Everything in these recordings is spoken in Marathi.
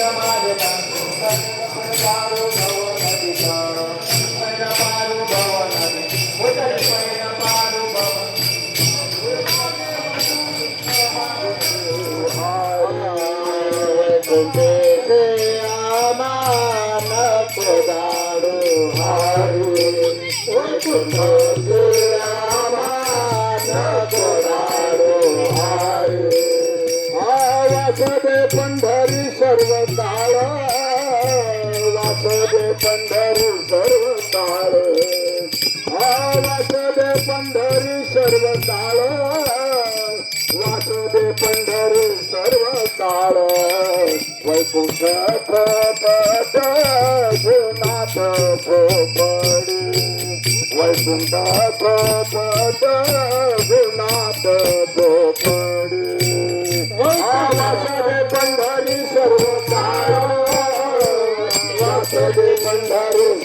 माझे कृष्ण माझे गुरु पंढरी सर्व काळ वासदे पंढरी सर्व काळ वासदे पंढरी सर्व काळ वैकुंठ प्रपट गुणात पडी वैकुंठ प्रपट गुणात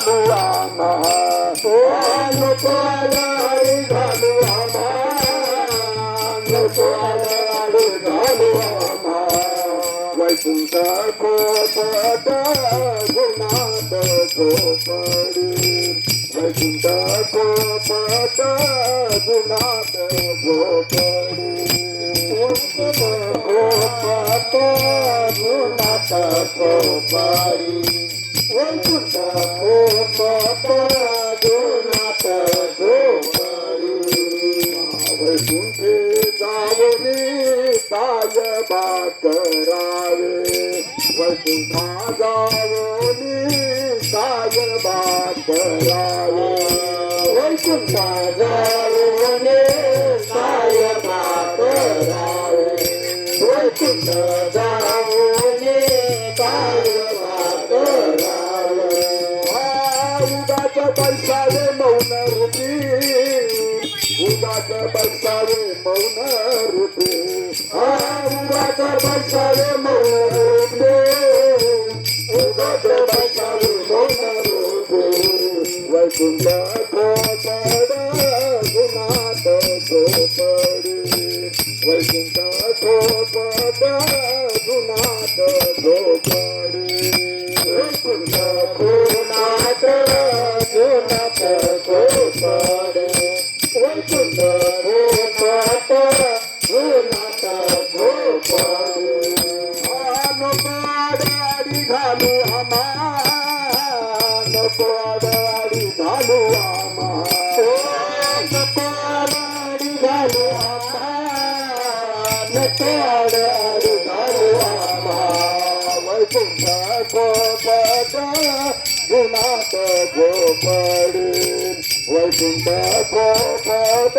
सर्व काळ वासदे पंढरी सर्व काळ वासदे पंढरी सर्व काळ वैकुंठ गोपद गुणात गोपडी वैकुंठ गोपद गुणात गोपडी नको आडी घालू आम्हा नको आडी घालू आम्हा नको आडी घालू आम्हा नको आडी घालू आम्हा वैकुंठ कोपट गुणात गोपडी वैकुंठ कोपट गुणात गोपडी गोपट गुणात गोपडी वैकुंठ कोपट गुणात गोपडी वैकुंठे जावनी काय बाकरावे वैकुंठा जावनी abaixaremos. गोपडी वैकुंठ गोपट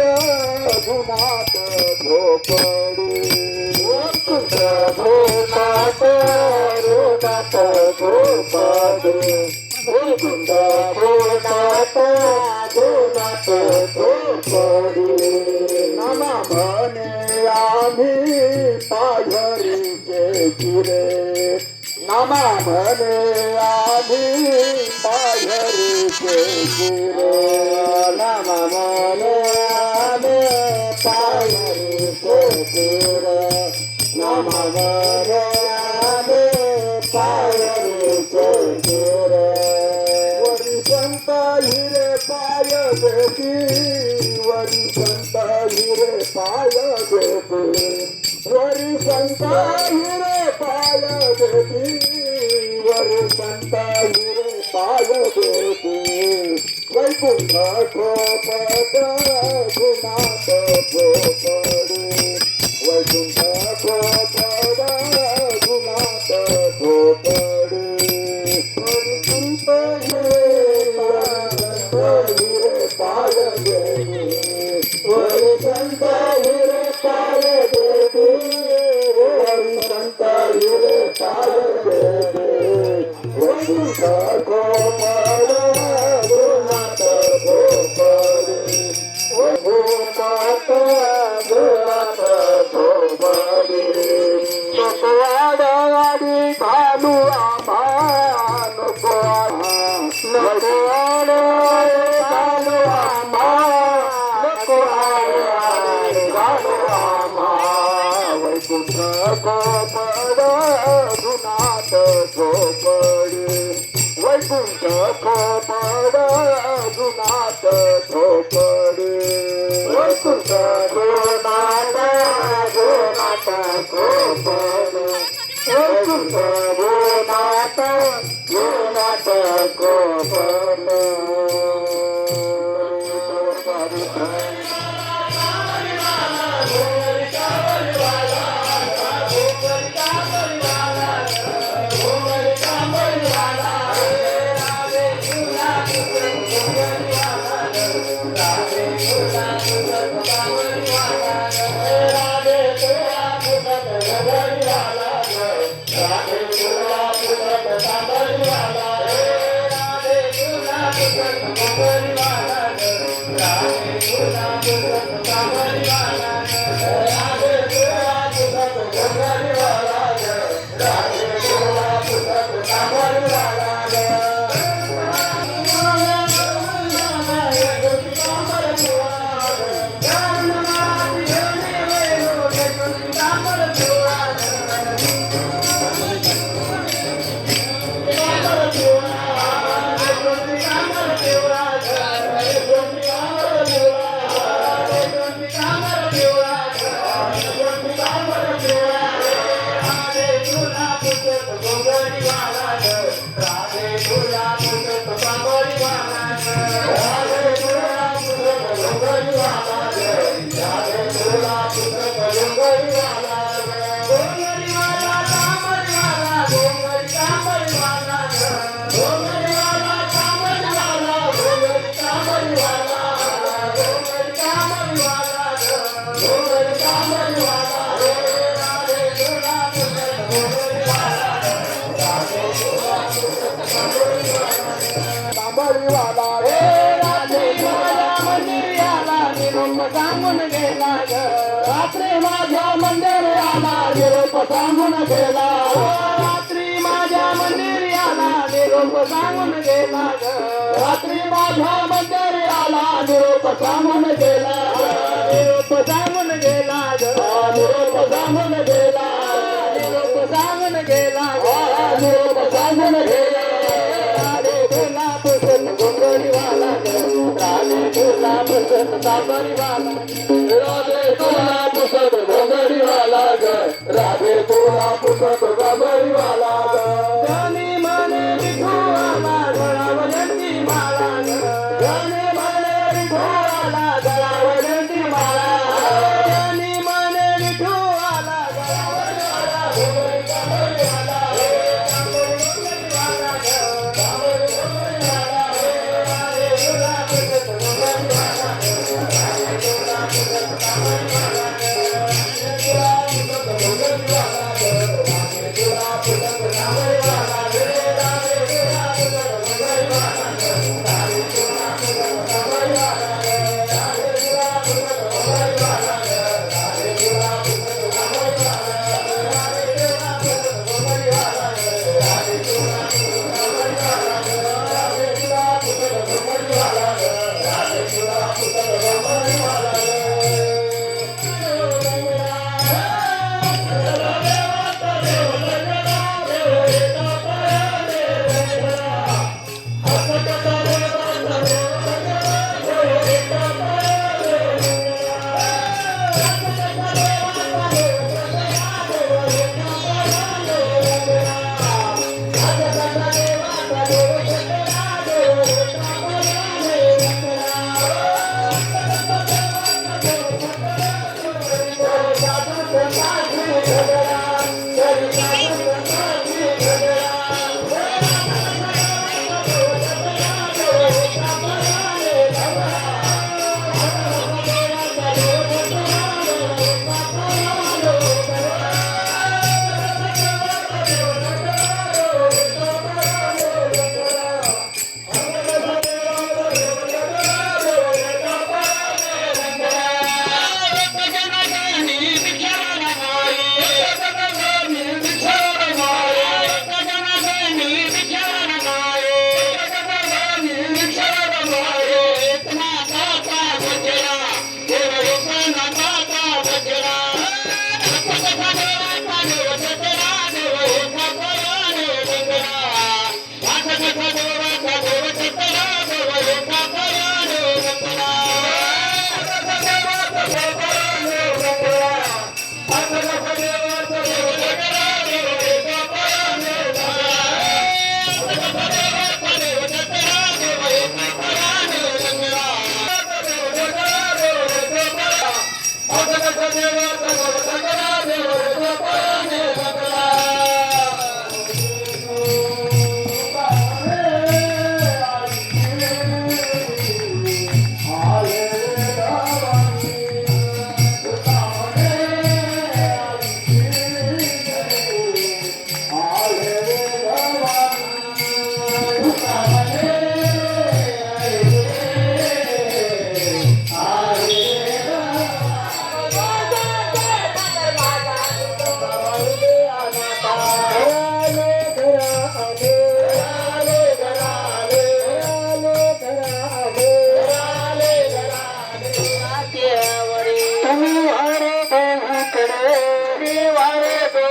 गुणात गोपडी वैकुंठ गोपात गुणात म्हणे आम्ही पायरीचे चिरे नामा म्हणे आम्ही पायरीचे चिरे नामा म्हणे आम्ही पायरीचे वरी संत हिरे पाय देती वरी संत हिरे पाय देती वरी संत हिरे पाय देती वरी संत हिरे पाय देती वैकुंठ गोपद गुणात गोपडी वैकुंठ खोपड जुनाट झोपडी वैकुंठ खोपड जुनाट झोपडी वैकुंठ जुनाट जुनाट खोपडी वैकुंठ जुनाट जुनाट खोपडी Solar. सांगून गेला रात्री माझ्या मंदिर आला निरोप सांगून गेला. रात्री माझ्या मंदिर आला निरोप सांगून गेला रात्री माझ्या मंदिर आला निरोप सांगून गेला निरोप सांगून गेला निरोप सांगून गेला राधे तुला पसंत साबरीवाला राधे तुला पसंत गोंगडीवाला ग राधे तुला पसंत साबरीवाला ग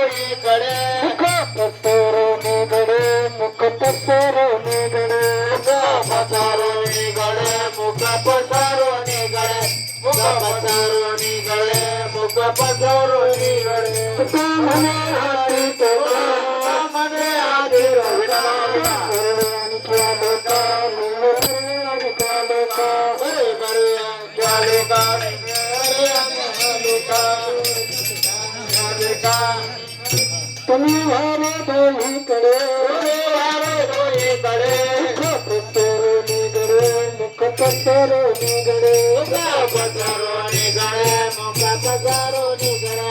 मुख पसरो निगडे मुख पसरो निगडे पसारो निगडे मुख पसारो निगडे मुख पसारो निगडे मुख पसारो निगडे तुका म्हणे हाती तोडा मने आधी रविडा सर्वांच्या लोका सर्वांच्या लोका बरे बरे आमच्या लोका बरे आमच्या लोका लोका तुम्ही वारे दोन्हीकडे दोन्हीकडे निगडे मुख पसरो निगडे मुख पसरो निगडे मुख पसरो निगडे